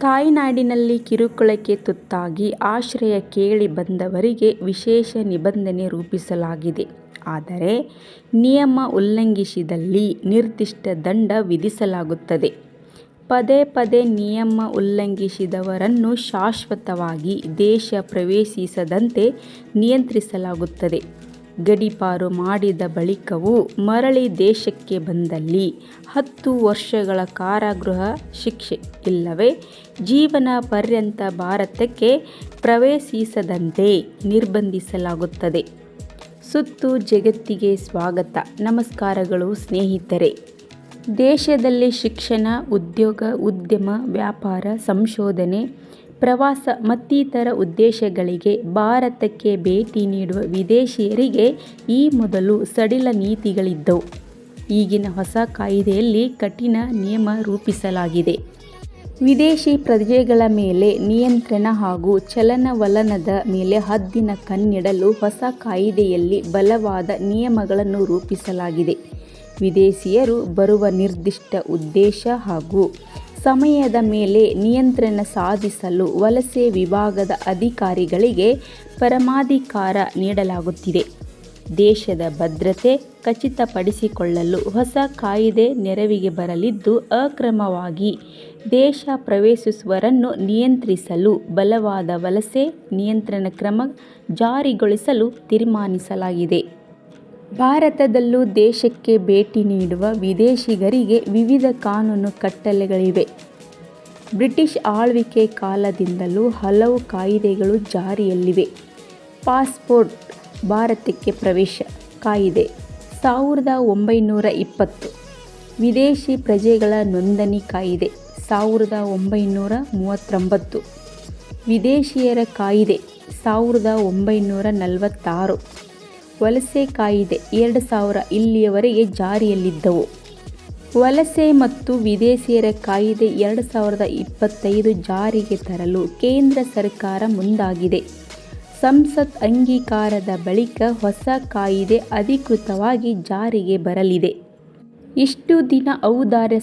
ತಾಯ್ನಾಡಿನಲ್ಲಿ ಕಿರುಕುಳಕ್ಕೆ ತುತ್ತಾಗಿ ಆಶ್ರಯ ಕೇಳಿ ಬಂದವರಿಗೆ ವಿಶೇಷ ನಿಬಂಧನೆ ರೂಪಿಸಲಾಗಿದೆ. ಆದರೆ ನಿಯಮ ಉಲ್ಲಂಘಿಸಿದಲ್ಲಿ ನಿರ್ದಿಷ್ಟ ದಂಡ ವಿಧಿಸಲಾಗುತ್ತದೆ. ಪದೇ ಪದೇ ನಿಯಮ ಉಲ್ಲಂಘಿಸಿದವರನ್ನು ಶಾಶ್ವತವಾಗಿ ದೇಶ ಪ್ರವೇಶಿಸದಂತೆ ನಿಯಂತ್ರಿಸಲಾಗುತ್ತದೆ. ಗಡೀಪಾರು ಮಾಡಿದ ಬಳಿಕವೂ ಮರಳಿ ದೇಶಕ್ಕೆ ಬಂದಲ್ಲಿ ಹತ್ತು ವರ್ಷಗಳ ಕಾರಾಗೃಹ ಶಿಕ್ಷೆ ಇಲ್ಲವೇ ಜೀವನ ಪರ್ಯಂತ ಭಾರತಕ್ಕೆ ಪ್ರವೇಶಿಸದಂತೆ ನಿರ್ಬಂಧಿಸಲಾಗುತ್ತದೆ. ಸುತ್ತು ಜಗತ್ತಿಗೆ ಸ್ವಾಗತ ನಮಸ್ಕಾರಗಳು ಸ್ನೇಹಿತರೆ. ದೇಶದಲ್ಲಿ ಶಿಕ್ಷಣ, ಉದ್ಯೋಗ, ಉದ್ಯಮ, ವ್ಯಾಪಾರ, ಸಂಶೋಧನೆ, ಪ್ರವಾಸ ಮತ್ತಿತರ ಉದ್ದೇಶಗಳಿಗೆ ಭಾರತಕ್ಕೆ ಭೇಟಿ ನೀಡುವ ವಿದೇಶಿಯರಿಗೆ ಈ ಮೊದಲು ಸಡಿಲ ನೀತಿಗಳಿದ್ದವು. ಈಗಿನ ಹೊಸ ಕಾಯಿದೆಯಲ್ಲಿ ಕಠಿಣ ನಿಯಮ ರೂಪಿಸಲಾಗಿದೆ. ವಿದೇಶಿ ಪ್ರಜೆಗಳ ಮೇಲೆ ನಿಯಂತ್ರಣ ಹಾಗೂ ಚಲನವಲನದ ಮೇಲೆ ಹದ್ದಿನ ಕಣ್ಣಿಡಲು ಹೊಸ ಕಾಯಿದೆಯಲ್ಲಿ ಬಲವಾದ ನಿಯಮಗಳನ್ನು ರೂಪಿಸಲಾಗಿದೆ. ವಿದೇಶಿಯರು ಬರುವ ನಿರ್ದಿಷ್ಟ ಉದ್ದೇಶ ಹಾಗೂ ಸಮಯದ ಮೇಲೆ ನಿಯಂತ್ರಣ ಸಾಧಿಸಲು ವಲಸೆ ವಿಭಾಗದ ಅಧಿಕಾರಿಗಳಿಗೆ ಪರಮಾಧಿಕಾರ ನೀಡಲಾಗುತ್ತಿದೆ. ದೇಶದ ಭದ್ರತೆ ಖಚಿತಪಡಿಸಿಕೊಳ್ಳಲು ಹೊಸ ಕಾಯಿದೆ ನೆರವಿಗೆ ಬರಲಿದ್ದು, ಅಕ್ರಮವಾಗಿ ದೇಶ ಪ್ರವೇಶಿಸುವರನ್ನು ನಿಯಂತ್ರಿಸಲು ಬಲವಾದ ವಲಸೆ ನಿಯಂತ್ರಣ ಕ್ರಮ ಜಾರಿಗೊಳಿಸಲು ತೀರ್ಮಾನಿಸಲಾಗಿದೆ. ಭಾರತದಲ್ಲೂ ದೇಶಕ್ಕೆ ಭೇಟಿ ನೀಡುವ ವಿದೇಶಿಗರಿಗೆ ವಿವಿಧ ಕಾನೂನು ಕಟ್ಟಳೆಗಳಿವೆ. ಬ್ರಿಟಿಷ್ ಆಳ್ವಿಕೆ ಕಾಲದಿಂದಲೂ ಹಲವು ಕಾಯಿದೆಗಳು ಜಾರಿಯಲ್ಲಿವೆ. ಪಾಸ್ಪೋರ್ಟ್ ಭಾರತಕ್ಕೆ ಪ್ರವೇಶ ಕಾಯಿದೆ, ಸಾವಿರದ ಒಂಬೈನೂರ ಇಪ್ಪತ್ತು. ವಿದೇಶಿ ಪ್ರಜೆಗಳ ನೋಂದಣಿ ಕಾಯಿದೆ, ಸಾವಿರದ ಒಂಬೈನೂರ ಮೂವತ್ತೊಂಬತ್ತು. ವಿದೇಶಿಯರ ಕಾಯಿದೆ, ಸಾವಿರದ ಒಂಬೈನೂರ ನಲವತ್ತಾರು. ವಲಸೆ ಕಾಯಿದೆ, ಎರಡು ಸಾವಿರ ಇಲ್ಲಿಯವರೆಗೆ ಜಾರಿಯಲ್ಲಿದ್ದವು. ವಲಸೆ ಮತ್ತು ವಿದೇಶಿಯರ ಕಾಯಿದೆ ಎರಡು ಸಾವಿರದ ಇಪ್ಪತ್ತೈದು ಜಾರಿಗೆ ತರಲು ಕೇಂದ್ರ ಸರ್ಕಾರ ಮುಂದಾಗಿದೆ. ಸಂಸತ್ ಅಂಗೀಕಾರದ ಬಳಿಕ ಹೊಸ ಕಾಯಿದೆ ಅಧಿಕೃತವಾಗಿ ಜಾರಿಗೆ ಬರಲಿದೆ. ಇಷ್ಟು ದಿನ ಔದಾರ್ಯ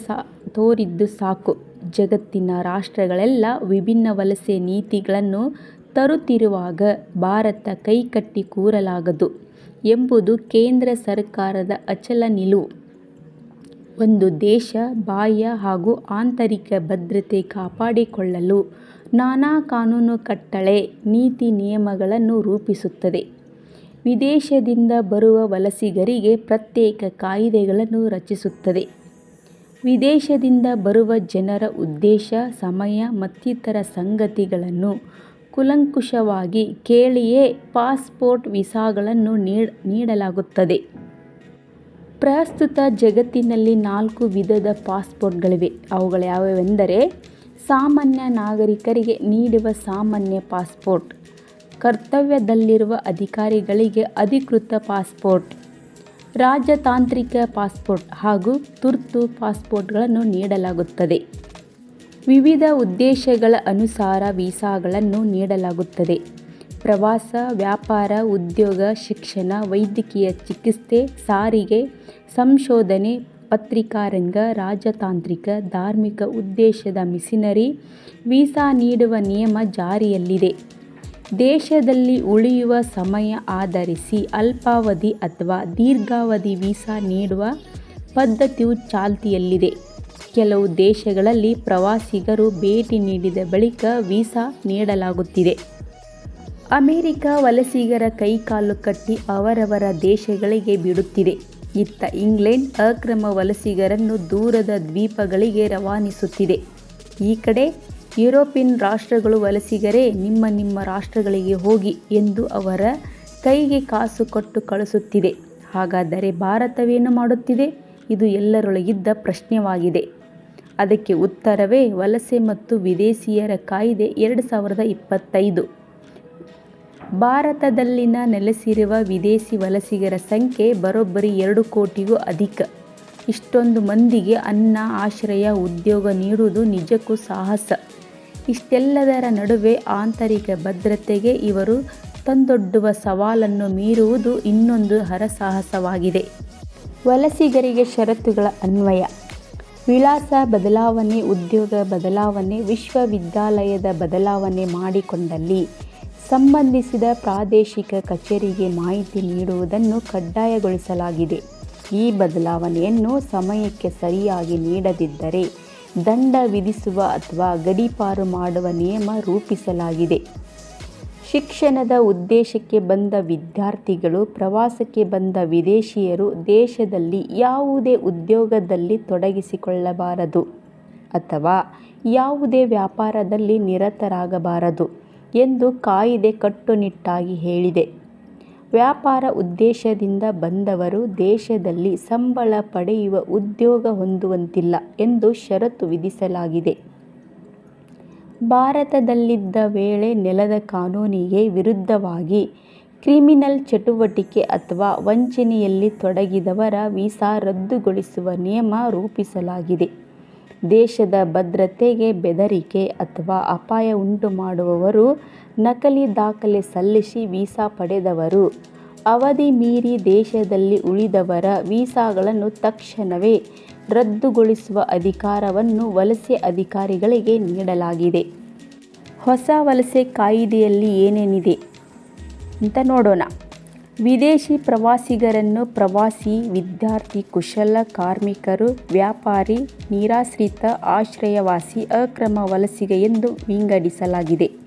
ತೋರಿದ್ದು ಸಾಕು. ಜಗತ್ತಿನ ರಾಷ್ಟ್ರಗಳೆಲ್ಲ ವಿಭಿನ್ನ ವಲಸೆ ನೀತಿಗಳನ್ನು ತರುತ್ತಿರುವಾಗ ಭಾರತ ಕೈಕಟ್ಟಿ ಕೂರಲಾಗದು ಎಂಬುದು ಕೇಂದ್ರ ಸರ್ಕಾರದ ಅಚಲ ನಿಲುವು. ಒಂದು ದೇಶ ಬಾಹ್ಯ ಹಾಗೂ ಆಂತರಿಕ ಭದ್ರತೆ ಕಾಪಾಡಿಕೊಳ್ಳಲು ನಾನಾ ಕಾನೂನು ಕಟ್ಟಳೆ, ನೀತಿ ನಿಯಮಗಳನ್ನು ರೂಪಿಸುತ್ತದೆ. ವಿದೇಶದಿಂದ ಬರುವ ವಲಸಿಗರಿಗೆ ಪ್ರತ್ಯೇಕ ಕಾಯಿದೆಗಳನ್ನು ರಚಿಸುತ್ತದೆ. ವಿದೇಶದಿಂದ ಬರುವ ಜನರ ಉದ್ದೇಶ, ಸಮಯ ಮತ್ತಿತರ ಸಂಗತಿಗಳನ್ನು ಕೂಲಂಕುಷವಾಗಿ ಕೇಳಿಯೇ ಪಾಸ್ಪೋರ್ಟ್, ವೀಸಾಗಳನ್ನು ನೀಡಲಾಗುತ್ತದೆ. ಪ್ರಸ್ತುತ ಜಗತ್ತಿನಲ್ಲಿ ನಾಲ್ಕು ವಿಧದ ಪಾಸ್ಪೋರ್ಟ್ಗಳಿವೆ. ಅವುಗಳ್ಯಾವೆಂದರೆ ಸಾಮಾನ್ಯ ನಾಗರಿಕರಿಗೆ ನೀಡುವ ಸಾಮಾನ್ಯ ಪಾಸ್ಪೋರ್ಟ್, ಕರ್ತವ್ಯದಲ್ಲಿರುವ ಅಧಿಕಾರಿಗಳಿಗೆ ಅಧಿಕೃತ ಪಾಸ್ಪೋರ್ಟ್, ರಾಜತಾಂತ್ರಿಕ ಪಾಸ್ಪೋರ್ಟ್ ಹಾಗೂ ತುರ್ತು ಪಾಸ್ಪೋರ್ಟ್ಗಳನ್ನು ನೀಡಲಾಗುತ್ತದೆ. ವಿವಿಧ ಉದ್ದೇಶಗಳ ಅನುಸಾರ ವೀಸಾಗಳನ್ನು ನೀಡಲಾಗುತ್ತದೆ. ಪ್ರವಾಸ, ವ್ಯಾಪಾರ, ಉದ್ಯೋಗ, ಶಿಕ್ಷಣ, ವೈದ್ಯಕೀಯ ಚಿಕಿತ್ಸೆ, ಸಾರಿಗೆ, ಸಂಶೋಧನೆ, ಪತ್ರಿಕಾರಂಗ, ರಾಜತಾಂತ್ರಿಕ, ಧಾರ್ಮಿಕ ಉದ್ದೇಶದ ಮಿಷಿನರಿ ವೀಸಾ ನೀಡುವ ನಿಯಮ ಜಾರಿಯಲ್ಲಿದೆ. ದೇಶದಲ್ಲಿ ಉಳಿಯುವ ಸಮಯ ಆಧರಿಸಿ ಅಲ್ಪಾವಧಿ ಅಥವಾ ದೀರ್ಘಾವಧಿ ವೀಸಾ ನೀಡುವ ಪದ್ಧತಿಯು ಚಾಲ್ತಿಯಲ್ಲಿದೆ. ಕೆಲವು ದೇಶಗಳಲ್ಲಿ ಪ್ರವಾಸಿಗರು ಭೇಟಿ ನೀಡಿದ ಬಳಿಕ ವೀಸಾ ನೀಡಲಾಗುತ್ತಿದೆ. ಅಮೆರಿಕ ವಲಸಿಗರ ಕೈಕಾಲು ಕಟ್ಟಿ ಅವರವರ ದೇಶಗಳಿಗೆ ಬಿಡುತ್ತಿದೆ. ಇತ್ತ ಇಂಗ್ಲೆಂಡ್ ಅಕ್ರಮ ವಲಸಿಗರನ್ನು ದೂರದ ದ್ವೀಪಗಳಿಗೆ ರವಾನಿಸುತ್ತಿದೆ. ಈ ಕಡೆ ಯುರೋಪಿಯನ್ ರಾಷ್ಟ್ರಗಳು ವಲಸಿಗರೇ ನಿಮ್ಮ ನಿಮ್ಮ ರಾಷ್ಟ್ರಗಳಿಗೆ ಹೋಗಿ ಎಂದು ಅವರ ಕೈಗೆ ಕಾಸು ಕೊಟ್ಟು ಕಳಿಸುತ್ತಿದೆ ಹಾಗಾದರೆ ಭಾರತವೇನು ಮಾಡುತ್ತಿದೆ? ಇದು ಎಲ್ಲರೊಳಗಿದ್ದ ಪ್ರಶ್ನೆಯಾಗಿದೆ. ಅದಕ್ಕೆ ಉತ್ತರವೇ ವಲಸೆ ಮತ್ತು ವಿದೇಶಿಯರ ಕಾಯ್ದೆ ಎರಡು ಸಾವಿರದ ಇಪ್ಪತ್ತೈದು. ಭಾರತದಲ್ಲಿನ ನೆಲೆಸಿರುವ ವಿದೇಶಿ ವಲಸಿಗರ ಸಂಖ್ಯೆ ಬರೋಬ್ಬರಿ ಎರಡು ಕೋಟಿಗೂ ಅಧಿಕ. ಇಷ್ಟೊಂದು ಮಂದಿಗೆ ಅನ್ನ, ಆಶ್ರಯ, ಉದ್ಯೋಗ ನೀಡುವುದು ನಿಜಕ್ಕೂ ಸಾಹಸ. ಇಷ್ಟೆಲ್ಲದರ ನಡುವೆ ಆಂತರಿಕ ಭದ್ರತೆಗೆ ಇವರು ತಂದೊಡ್ಡುವ ಸವಾಲನ್ನು ಮೀರುವುದು ಇನ್ನೊಂದು ಹರಸಾಹಸವಾಗಿದೆ. ವಲಸಿಗರಿಗೆ ಷರತ್ತುಗಳ ಅನ್ವಯ ವಿಳಾಸ ಬದಲಾವಣೆ, ಉದ್ಯೋಗ ಬದಲಾವಣೆ, ವಿಶ್ವವಿದ್ಯಾಲಯದ ಬದಲಾವಣೆ ಮಾಡಿಕೊಂಡಲ್ಲಿ ಸಂಬಂಧಿಸಿದ ಪ್ರಾದೇಶಿಕ ಕಚೇರಿಗೆ ಮಾಹಿತಿ ನೀಡುವುದನ್ನು ಕಡ್ಡಾಯಗೊಳಿಸಲಾಗಿದೆ. ಈ ಬದಲಾವಣೆಯನ್ನು ಸಮಯಕ್ಕೆ ಸರಿಯಾಗಿ ನೀಡದಿದ್ದರೆ ದಂಡ ವಿಧಿಸುವ ಅಥವಾ ಗಡೀಪಾರು ಮಾಡುವ ನಿಯಮ ರೂಪಿಸಲಾಗಿದೆ. ಶಿಕ್ಷಣದ ಉದ್ದೇಶಕ್ಕೆ ಬಂದ ವಿದ್ಯಾರ್ಥಿಗಳು, ಪ್ರವಾಸಕ್ಕೆ ಬಂದ ವಿದೇಶಿಯರು ದೇಶದಲ್ಲಿ ಯಾವುದೇ ಉದ್ಯೋಗದಲ್ಲಿ ತೊಡಗಿಸಿಕೊಳ್ಳಬಾರದು ಅಥವಾ ಯಾವುದೇ ವ್ಯಾಪಾರದಲ್ಲಿ ನಿರತರಾಗಬಾರದು ಎಂದು ಕಾಯಿದೆ ಕಟ್ಟುನಿಟ್ಟಾಗಿ ಹೇಳಿದೆ. ವ್ಯಾಪಾರ ಉದ್ದೇಶದಿಂದ ಬಂದವರು ದೇಶದಲ್ಲಿ ಸಂಬಳ ಪಡೆಯುವ ಉದ್ಯೋಗ ಹೊಂದುವಂತಿಲ್ಲ ಎಂದು ಷರತ್ತು ವಿಧಿಸಲಾಗಿದೆ. ಭಾರತದಲ್ಲಿದ್ದ ವೇಳೆ ನೆಲದ ಕಾನೂನಿಗೆ ವಿರುದ್ಧವಾಗಿ ಕ್ರಿಮಿನಲ್ ಚಟುವಟಿಕೆ ಅಥವಾ ವಂಚನೆಯಲ್ಲಿ ತೊಡಗಿದವರ ವೀಸಾ ರದ್ದುಗೊಳಿಸುವ ನಿಯಮ ರೂಪಿಸಲಾಗಿದೆ. ದೇಶದ ಭದ್ರತೆಗೆ ಬೆದರಿಕೆ ಅಥವಾ ಅಪಾಯ ಉಂಟು ಮಾಡುವವರು ನಕಲಿ ದಾಖಲೆ ಸಲ್ಲಿಸಿ ವೀಸಾ ಪಡೆದವರು. ಅವಧಿ ಮೀರಿ ದೇಶದಲ್ಲಿ ಉಳಿದವರ ವೀಸಾಗಳನ್ನು ತಕ್ಷಣವೇ ರದ್ದುಗೊಳಿಸುವ ಅಧಿಕಾರವನ್ನು ವಲಸೆ ಅಧಿಕಾರಿಗಳಿಗೆ ನೀಡಲಾಗಿದೆ. ಹೊಸ ವಲಸೆ ಕಾಯಿದೆಯಲ್ಲಿ ಏನೇನಿದೆ ಅಂತ ನೋಡೋಣ. ವಿದೇಶಿ ಪ್ರವಾಸಿಗರನ್ನು ಪ್ರವಾಸಿ ವಿದ್ಯಾರ್ಥಿ, ಕುಶಲ ಕಾರ್ಮಿಕರು, ವ್ಯಾಪಾರಿ, ನಿರಾಶ್ರಿತ, ಆಶ್ರಯವಾಸಿ, ಅಕ್ರಮ ವಲಸಿಗ ಎಂದು ವಿಂಗಡಿಸಲಾಗಿದೆ.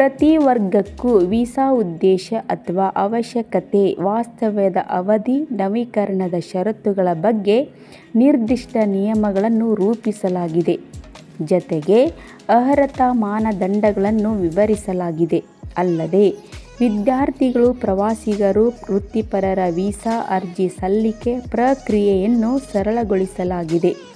ಪ್ರತಿ ವರ್ಗಕ್ಕೂ ವೀಸಾ ಉದ್ದೇಶ ಅಥವಾ ಅವಶ್ಯಕತೆ ವಾಸ್ತವ್ಯದ ಅವಧಿ, ನವೀಕರಣದ ಷರತ್ತುಗಳ ಬಗ್ಗೆ ನಿರ್ದಿಷ್ಟ ನಿಯಮಗಳನ್ನು ರೂಪಿಸಲಾಗಿದೆ. ಜತೆಗೆ ಅರ್ಹತಾ ಮಾನದಂಡಗಳನ್ನು ವಿವರಿಸಲಾಗಿದೆ. ಅಲ್ಲದೆ, ವಿದ್ಯಾರ್ಥಿಗಳು, ಪ್ರವಾಸಿಗರು, ವೃತ್ತಿಪರರ ವೀಸಾ ಅರ್ಜಿ ಸಲ್ಲಿಕೆ ಪ್ರಕ್ರಿಯೆಯನ್ನು ಸರಳಗೊಳಿಸಲಾಗಿದೆ.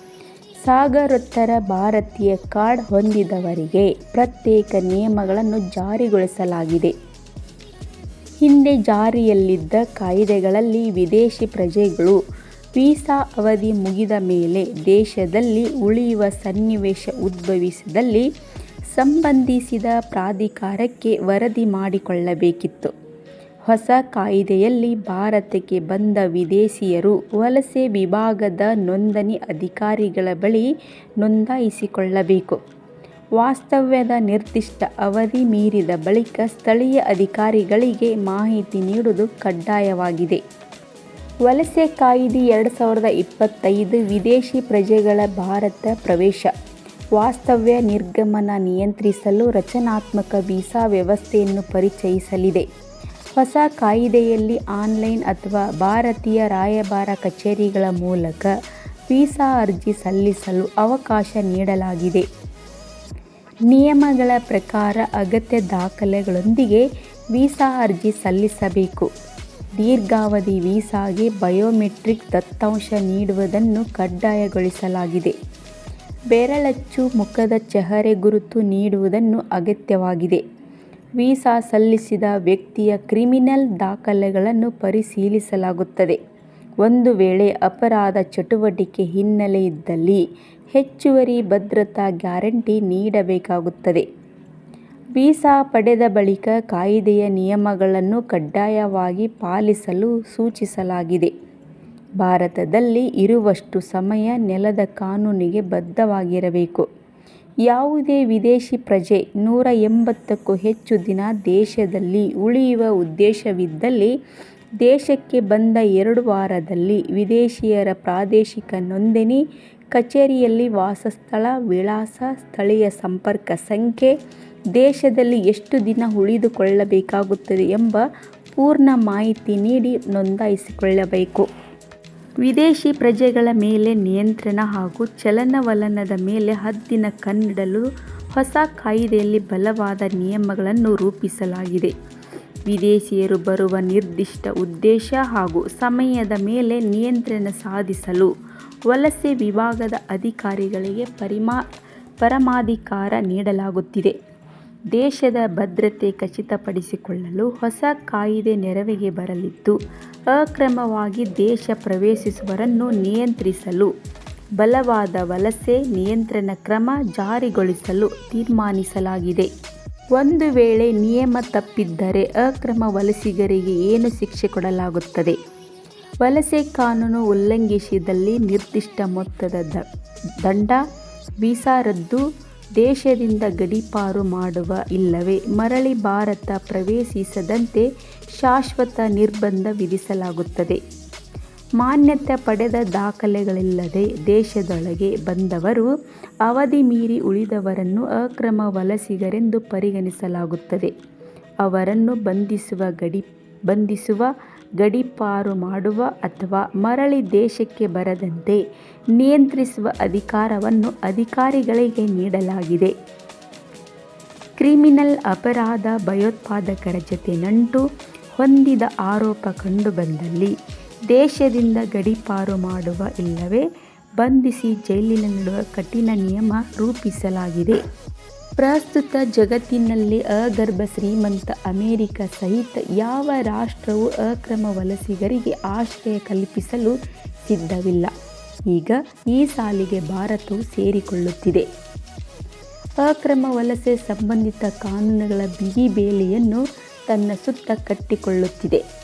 ಸಾಗರೋತ್ತರ ಭಾರತೀಯ ಕಾರ್ಡ್ ಹೊಂದಿದವರಿಗೆ ಪ್ರತ್ಯೇಕ ನಿಯಮಗಳನ್ನು ಜಾರಿಗೊಳಿಸಲಾಗಿದೆ. ಹಿಂದೆ ಜಾರಿಯಲ್ಲಿದ್ದ ಕಾಯ್ದೆಗಳಲ್ಲಿ ವಿದೇಶಿ ಪ್ರಜೆಗಳು ವೀಸಾ ಅವಧಿ ಮುಗಿದ ಮೇಲೆ ದೇಶದಲ್ಲಿ ಉಳಿಯುವ ಸನ್ನಿವೇಶ ಉದ್ಭವಿಸಿದಲ್ಲಿ ಸಂಬಂಧಿಸಿದ ಪ್ರಾಧಿಕಾರಕ್ಕೆ ವರದಿ ಮಾಡಿಕೊಳ್ಳಬೇಕಿತ್ತು. ಹೊಸ ಕಾಯಿದೆಯಲ್ಲಿ ಭಾರತಕ್ಕೆ ಬಂದ ವಿದೇಶಿಯರು ವಲಸೆ ವಿಭಾಗದ ನೋಂದಣಿ ಅಧಿಕಾರಿಗಳ ಬಳಿ ನೋಂದಾಯಿಸಿಕೊಳ್ಳಬೇಕು. ವಾಸ್ತವ್ಯದ ನಿರ್ದಿಷ್ಟ ಅವಧಿ ಮೀರಿದ ಬಳಿಕ ಸ್ಥಳೀಯ ಅಧಿಕಾರಿಗಳಿಗೆ ಮಾಹಿತಿ ನೀಡುವುದು ಕಡ್ಡಾಯವಾಗಿದೆ. ವಲಸೆ ಕಾಯಿದೆ ಎರಡು ಸಾವಿರದ ಇಪ್ಪತ್ತೈದು ವಿದೇಶಿ ಪ್ರಜೆಗಳ ಭಾರತ ಪ್ರವೇಶ. ವಾಸ್ತವ್ಯ ನಿರ್ಗಮನ ನಿಯಂತ್ರಿಸಲು ರಚನಾತ್ಮಕ ವೀಸಾ ವ್ಯವಸ್ಥೆಯನ್ನು ಪರಿಚಯಿಸಲಿದೆ. ಹೊಸ ಕಾಯಿದೆಯಲ್ಲಿ ಆನ್ಲೈನ್ ಅಥವಾ ಭಾರತೀಯ ರಾಯಭಾರ ಕಚೇರಿಗಳ ಮೂಲಕ ವೀಸಾ ಅರ್ಜಿ ಸಲ್ಲಿಸಲು ಅವಕಾಶ ನೀಡಲಾಗಿದೆ. ನಿಯಮಗಳ ಪ್ರಕಾರ ಅಗತ್ಯ ದಾಖಲೆಗಳೊಂದಿಗೆ ವೀಸಾ ಅರ್ಜಿ ಸಲ್ಲಿಸಬೇಕು. ದೀರ್ಘಾವಧಿ ವೀಸಾಗೆ ಬಯೋಮೆಟ್ರಿಕ್ ದತ್ತಾಂಶ ನೀಡುವುದನ್ನು ಕಡ್ಡಾಯಗೊಳಿಸಲಾಗಿದೆ. ಬೆರಳಚ್ಚು ಮುಖದ ಚಹರೆ ಗುರುತು ನೀಡುವುದನ್ನು ಅಗತ್ಯವಾಗಿದೆ. ವೀಸಾ ಸಲ್ಲಿಸಿದ ವ್ಯಕ್ತಿಯ ಕ್ರಿಮಿನಲ್ ದಾಖಲೆಗಳನ್ನು ಪರಿಶೀಲಿಸಲಾಗುತ್ತದೆ. ಒಂದು ವೇಳೆ ಅಪರಾಧ ಚಟುವಟಿಕೆ ಹಿನ್ನೆಲೆ ಇದ್ದಲ್ಲಿ ಹೆಚ್ಚುವರಿ ಭದ್ರತಾ ಗ್ಯಾರಂಟಿ ನೀಡಬೇಕಾಗುತ್ತದೆ. ವೀಸಾ ಪಡೆದ ಬಳಿಕ ಕಾಯಿದೆಯ ನಿಯಮಗಳನ್ನು ಕಡ್ಡಾಯವಾಗಿ ಪಾಲಿಸಲು ಸೂಚಿಸಲಾಗಿದೆ. ಭಾರತದಲ್ಲಿ ಇರುವಷ್ಟು ಸಮಯ ನೆಲದ ಕಾನೂನಿಗೆ ಬದ್ಧವಾಗಿರಬೇಕು. ಯಾವುದೇ ವಿದೇಶಿ ಪ್ರಜೆ ನೂರ ಎಂಬತ್ತಕ್ಕೂ ಹೆಚ್ಚು ದಿನ ದೇಶದಲ್ಲಿ ಉಳಿಯುವ ಉದ್ದೇಶವಿದ್ದಲ್ಲಿ ದೇಶಕ್ಕೆ ಬಂದ ಎರಡು ವಾರದಲ್ಲಿ ವಿದೇಶಿಯರ ಪ್ರಾದೇಶಿಕ ನೋಂದಣಿ, ಕಚೇರಿಯಲ್ಲಿ ವಾಸಸ್ಥಳ, ವಿಳಾಸ, ಸ್ಥಳೀಯ ಸಂಪರ್ಕ ಸಂಖ್ಯೆ, ದೇಶದಲ್ಲಿ ಎಷ್ಟು ದಿನ ಉಳಿದುಕೊಳ್ಳಬೇಕಾಗುತ್ತದೆ ಎಂಬ ಪೂರ್ಣ ಮಾಹಿತಿ ನೀಡಿ ನೋಂದಾಯಿಸಿಕೊಳ್ಳಬೇಕು. ವಿದೇಶಿ ಪ್ರಜೆಗಳ ಮೇಲೆ ನಿಯಂತ್ರಣ ಹಾಗೂ ಚಲನವಲನದ ಮೇಲೆ ಹದ್ದಿನ ಕಣ್ಣಿಡಲು ಹೊಸ ಕಾಯಿದೆಯಲ್ಲಿ ಬಲವಾದ ನಿಯಮಗಳನ್ನು ರೂಪಿಸಲಾಗಿದೆ. ವಿದೇಶಿಯರು ಬರುವ ನಿರ್ದಿಷ್ಟ ಉದ್ದೇಶ ಹಾಗೂ ಸಮಯದ ಮೇಲೆ ನಿಯಂತ್ರಣ ಸಾಧಿಸಲು ವಲಸೆ ವಿಭಾಗದ ಅಧಿಕಾರಿಗಳಿಗೆ ಪರಿಮಾ, ಪರಮಾಧಿಕಾರ ನೀಡಲಾಗುತ್ತಿದೆ. ದೇಶದ ಭದ್ರತೆ ಖಚಿತಪಡಿಸಿಕೊಳ್ಳಲು ಹೊಸ ಕಾಯಿದೆ ನೆರವಿಗೆ ಬರಲಿದ್ದು, ಅಕ್ರಮವಾಗಿ ದೇಶ ಪ್ರವೇಶಿಸುವರನ್ನು ನಿಯಂತ್ರಿಸಲು, ಬಲವಾದ ವಲಸೆ ನಿಯಂತ್ರಣ ಕ್ರಮ ಜಾರಿಗೊಳಿಸಲು ತೀರ್ಮಾನಿಸಲಾಗಿದೆ. ಒಂದು ವೇಳೆ ನಿಯಮ ತಪ್ಪಿದ್ದರೆ ಅಕ್ರಮ ವಲಸಿಗರಿಗೆ ಏನು ಶಿಕ್ಷೆ ಕೊಡಲಾಗುತ್ತದೆ? ವಲಸೆ ಕಾನೂನು ಉಲ್ಲಂಘಿಸಿದಲ್ಲಿ ನಿರ್ದಿಷ್ಟ ಮೊತ್ತದ ದಂಡ, ವೀಸಾ ರದ್ದು ದೇಶದಿಂದ ಗಡೀಪಾರು ಮಾಡುವ ಇಲ್ಲವೇ? ಮರಳಿ ಭಾರತ ಪ್ರವೇಶಿಸದಂತೆ ಶಾಶ್ವತ ನಿರ್ಬಂಧ ವಿಧಿಸಲಾಗುತ್ತದೆ. ಮಾನ್ಯತೆ ಪಡೆದ ದಾಖಲೆಗಳಿಲ್ಲದೆ ದೇಶದೊಳಗೆ ಬಂದವರು ಅವಧಿ ಮೀರಿ ಉಳಿದವರನ್ನು ಅಕ್ರಮ ವಲಸಿಗರೆಂದು ಪರಿಗಣಿಸಲಾಗುತ್ತದೆ. ಅವರನ್ನು ಬಂಧಿಸುವ ಗಡಿ ಬಂಧಿಸುವ ಗಡೀಪಾರು ಮಾಡುವ ಅಥವಾ ಮರಳಿ ದೇಶಕ್ಕೆ ಬರದಂತೆ ನಿಯಂತ್ರಿಸುವ ಅಧಿಕಾರವನ್ನು ಅಧಿಕಾರಿಗಳಿಗೆ ನೀಡಲಾಗಿದೆ. ಕ್ರಿಮಿನಲ್ ಅಪರಾಧ ಭಯೋತ್ಪಾದಕರ ಜತೆ ನಂಟು ಹೊಂದಿದ ಆರೋಪ ಕಂಡುಬಂದಲ್ಲಿ ದೇಶದಿಂದ ಗಡೀಪಾರು ಮಾಡುವ ಇಲ್ಲವೇ ಬಂಧಿಸಿ ಜೈಲಿನಲ್ಲಿಡುವ ಕಠಿಣ ನಿಯಮ ರೂಪಿಸಲಾಗಿದೆ. ಪ್ರಸ್ತುತ ಜಗತ್ತಿನಲ್ಲಿ ಅಗರ್ಭ ಶ್ರೀಮಂತ ಅಮೆರಿಕ ಸಹಿತ ಯಾವ ರಾಷ್ಟ್ರವು ಅಕ್ರಮ ವಲಸಿಗರಿಗೆ ಆಶ್ರಯ ಕಲ್ಪಿಸಲು ಸಿದ್ಧವಿಲ್ಲ. ಈಗ ಈ ಸಾಲಿಗೆ ಭಾರತವು ಸೇರಿಕೊಳ್ಳುತ್ತಿದೆ. ಅಕ್ರಮ ವಲಸೆ ಸಂಬಂಧಿತ ಕಾನೂನುಗಳ ಬಿಗಿ ಬೇಲಿಯನ್ನು ತನ್ನ ಸುತ್ತ ಕಟ್ಟಿಕೊಳ್ಳುತ್ತಿದೆ.